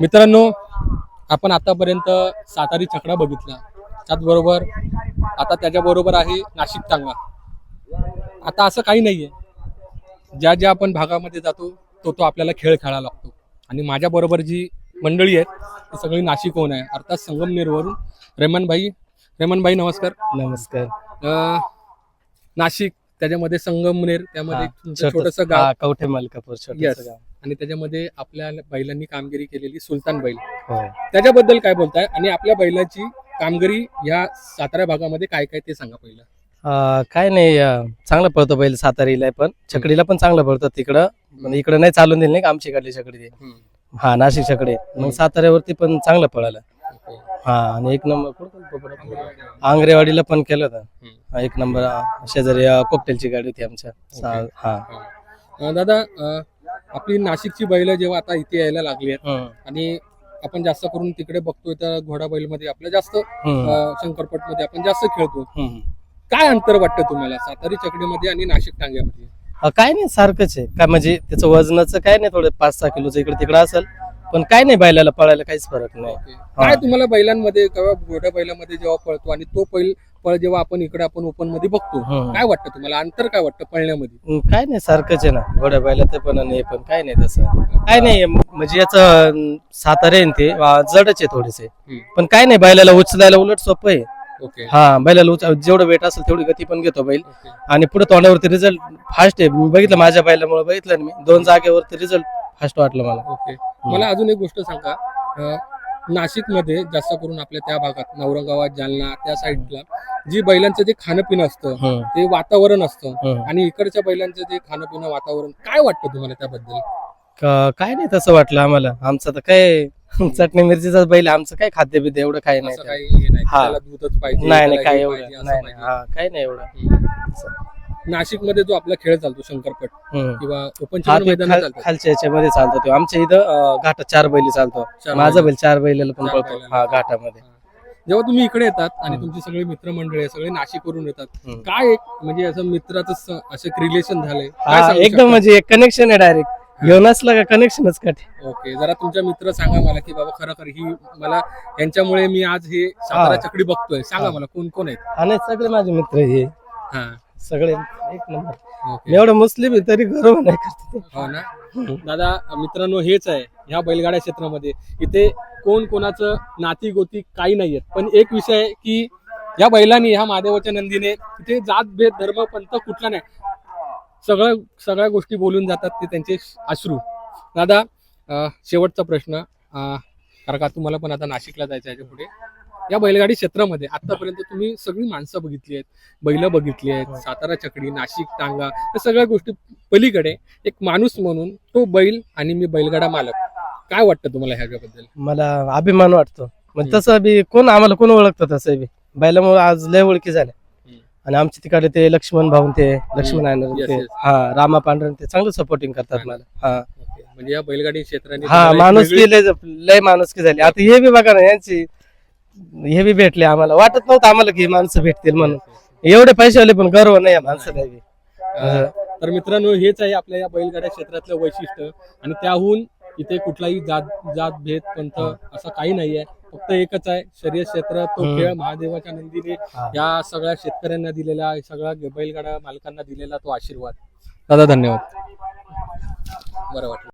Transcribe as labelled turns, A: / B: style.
A: मित्रांनो आपण आतापर्यंत सातारी छकडा बघितला. त्याचबरोबर आता त्याच्याबरोबर आहे नाशिक टांगा. आता असं काही नाहीये. ज्या ज्या आपण भागामध्ये जातो तो तो आपल्याला खेळ खेळायला लागतो. आणि माझ्या बरोबर जी मंडळी आहेत ती सगळी नाशिकहून आहे. अर्थात संगमनेरवरून रेमनभाई रेमनभाई नमस्कार.
B: नमस्कार.
A: अं, नाशिक त्याच्यामध्ये संगमनेर त्यामध्ये छोटंसं गाव.
B: कवठे मलकापूर
A: Yes.
B: छोटस गाव.
A: आणि त्याच्यामध्ये आपल्या बैलांनी कामगिरी केलेली सुलतान बैल.
B: हो.
A: त्याच्याबद्दल काय बोलताय? आणि आपल्या बैलाची कामगिरी या सातारा भागामध्ये काय काय ते सांगा पहिलं.
B: अं, काय नाही अं, चांगला पळतो बैल सातारीला पण. छकडीला पण चांगलं पळतो तिकडं. पण इकडं नाही चालून दिली नाही का आमची इकडली छकडी. ते हा नाशिक छकडे. मग साताऱ्यावरती पण चांगलं पळालं. हा आणि एक नंबर कुठं बरं? आंग्रेवाडीला पण केलं होतं. हा, एक नंबर अं, शेजारी अं, कोकटेलची गाडी होती आमच्या. सा- हा.
A: अं, दादा अं, आपली नाशिकची बैल जेव्हा आता इथे यायला लागली आहेत आणि आपण जास्त करून तिकडे बघतोय तर घोडा बैलमध्ये आपलं जास्त शंकरपटमध्ये आपण जास्त खेळतो. काय अंतर वाटतं तुम्हाला सातारी चकडीमध्ये आणि नाशिक टांग्यामध्ये?
B: काय नाही सारखंच आहे. काय म्हणजे त्याचं वजनाचं काय नाही थोडं पाच सहा किलोचं इकडे तिकडं असेल. पण काय नाही बैलाला पळायला काहीच फरक नाही.
A: काय तुम्हाला बैलांमध्ये किंवा घोड्या बैलामध्ये जेव्हा पळतो आणि तो बैल पळ जेव्हा आपण इकडे आपण ओपनमध्ये बघतो
B: हम्म.
A: काय वाटतं तुम्हाला? अंतर काय वाटतं पळण्यामध्ये?
B: हम्म, काय नाही सारखंच आहे ना. घोड्या बैला ते पण आणि हे पण काय नाही तसं. काय नाही म्हणजे याचं सातारे आहे ना ते वा, जडच आहे थोडेसे.
A: हम्म.
B: पण काय नाही बैलाला उचलायला उलट सोपं आहे.
A: ओके.
B: हा बैलाला उच जेवढं वेट असेल तेवढी गती पण घेतो बैल.
A: ओके.
B: आणि पुढे तोंडावरती रिझल्ट फास्ट आहे. मी बघितलं माझ्या बैलामुळे बघितलं ना मी. दोन जागेवरती रिझल्ट फास्ट वाटलं मला.
A: ओके. मला अजून एक गोष्ट सांगा. नाशिकमध्ये जास्त करून आपल्या त्या भागात औरंगाबाद जालना त्या साईडला जी बैलांचं जे खाणं पिणं असतं ते वातावरण असतं. आणि इकडच्या बैलांचं जे खाणं पिणं वातावरण काय वाटतं तुम्हाला त्याबद्दल?
B: काय नाही तसं वाटलं आम्हाला. आमचं तर काय चटणी मिरचीचाच बैल. आमचं काय खाद्य बिद्य एवढं काय नाही
A: दूधच पाहिजे
B: नाही नाही काय एवढं. नाही. हा काय नाही एवढं.
A: नाशिकमध्ये जो आपला खेळ चालतो शंकरपट. किंवा ओपन
B: खालच्या याच्यामध्ये चालतो तो. आमच्या इथं घाटात चार बैली चालतो. माझा
A: बैलं.
B: चार बैलाला पण पळतो. हा घाटामध्ये.
A: जेव्हा तुम्ही इकडे येतात आणि. तुमची सगळी मित्रमंडळी सगळे नाशिक वरून येतात. काय एक म्हणजे असं मित्राचं असं एक रिलेशन झालंय
B: एकदम? म्हणजे एक कनेक्शन आहे डायरेक्ट घेऊन असलं का कनेक्शनच कट
A: ओके जरा तुमच्या मित्र सांगा मला की बाबा खरं खरं ही मला यांच्यामुळे मी आज हे सातारा. चकडी बघतोय सांगा. मला कोण कोण आहेत
B: आणि सगळे माझे मित्र हे
A: हा
B: सगळे एक नंबर एवढं मुस्लिम आहे तरी गर्व नाही करते
A: हो ना? दादा मित्रांनो हेच आहे ह्या बैलगाड्या क्षेत्रामध्ये. इथे कोण कोणाचं नाती गोती काही नाहीयेत पण एक विषय आहे की या बैलांनी ह्या महादेवाच्या नंदीने इथे जात भेद धर्म पंथ कुठला नाही. सगळं सगळ्या गोष्टी बोलून जातात ते त्यांचे अश्रू. दादा शेवटचा प्रश्न. कारण का तुम्हाला पण आता नाशिकला जायचं आहे पुढे. या बैलगाडी क्षेत्रामध्ये आतापर्यंत तुम्ही सगळी माणसं बघितली आहेत. बैल बघितली आहेत सातारा चकडी नाशिक टांगा या सगळ्या गोष्टी पलीकडे एक माणूस म्हणून तो बैल आणि मी बैलगाडा मालक. काय वाटतं तुम्हाला ह्याच्याबद्दल
B: मला अभिमान वाटतो. म्हणजे. तसं बी कोण आम्हाला कोण ओळखतं तसं बी? बैलामुळे आज लय ओळखी झाल्या. आणि आमच्या तिकडे ते लक्ष्मण भाऊन ते लक्ष्मण
A: Yes,
B: ते. हा रामा पांढरण ते चांगलं सपोर्टिंग करतात
A: हा.
B: मला. हा.
A: म्हणजे या बैलगाडी क्षेत्राने
B: हा
A: वेगळी-
B: लय लय माणुसकी झाली. आता हे बी बघा ना यांची हे बी भेटले आम्हाला. वाटत नव्हतं आम्हाला की ही माणसं भेटतील म्हणून. एवढे पैसे आले पण गर्व नाही या माणसाला बी.
A: अं, तर मित्रांनो हेच आहे आपल्या या बैलगाड्या क्षेत्रातलं वैशिष्ट्य. आणि त्याहून इथे कुठलाही जात जात भेद पंथ असं काही नाहीये फक्त एकच आहे शर्यत क्षेत्र तो
B: हम्म.
A: खेळ महादेवाच्या नंदीने
B: हा.
A: या सगळ्या शेतकऱ्यांना दिलेला सगळ्या बैलगाडा मालकांना दिलेला तो आशीर्वाद. दादा धन्यवाद. बरं वाटलं.